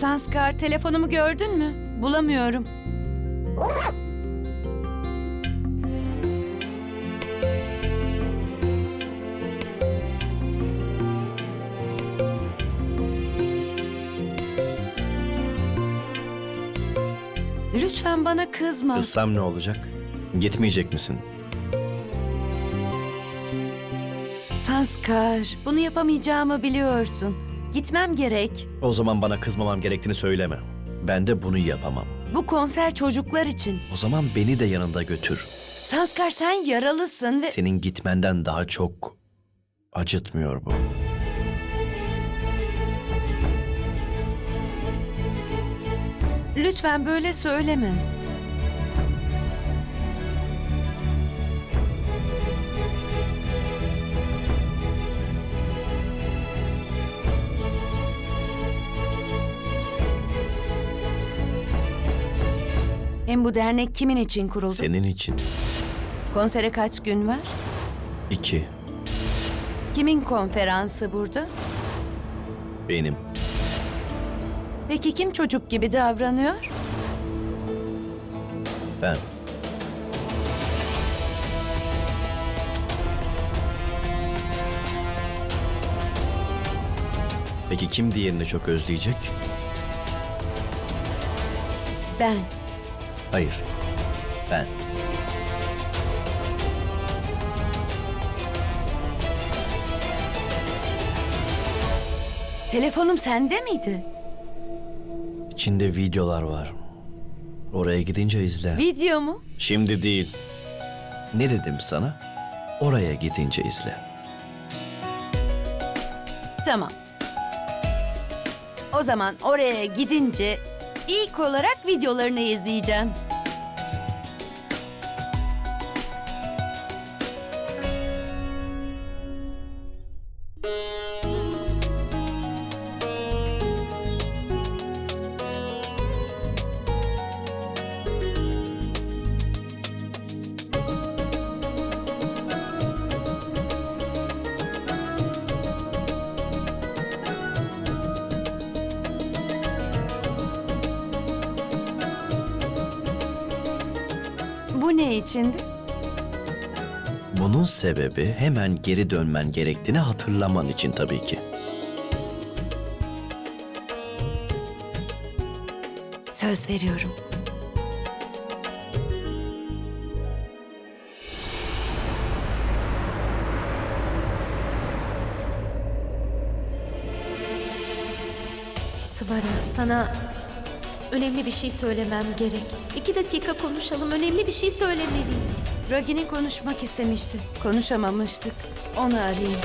Sanskar telefonumu gördün mü? Bulamıyorum. Lütfen bana kızma. Kızsam ne olacak? Gitmeyecek misin? Sanskar, bunu yapamayacağımı biliyorsun. Gitmem gerek. O zaman bana kızmamam gerektiğini söyleme. Ben de bunu yapamam. Bu konser çocuklar için. O zaman beni de yanında götür. Sanskar sen yaralısın ve... Senin gitmenden daha çok acıtmıyor bu. Lütfen böyle söyleme. Hem bu dernek kimin için kuruldu? Senin için. Konsere kaç gün var? İki. Kimin konferansı burada? Benim. Peki kim çocuk gibi davranıyor? Ben. Peki kim diğerini çok özleyecek? Ben. Hayır. Ben. Telefonum sende miydi? İçinde videolar var. Oraya gidince izle. Video mu? Şimdi değil. Ne dedim sana? Oraya gidince izle. Tamam. O zaman oraya gidince ilk olarak videolarını izleyeceğim. Bu ne içindi? Bunun sebebi hemen geri dönmen gerektiğini hatırlaman için tabii ki. Söz veriyorum. Sıvara sana önemli bir şey söylemem gerek. İki dakika konuşalım. Önemli bir şey söylemeliyim. Ragini konuşmak istemişti. Konuşamamıştık. Onu arayayım.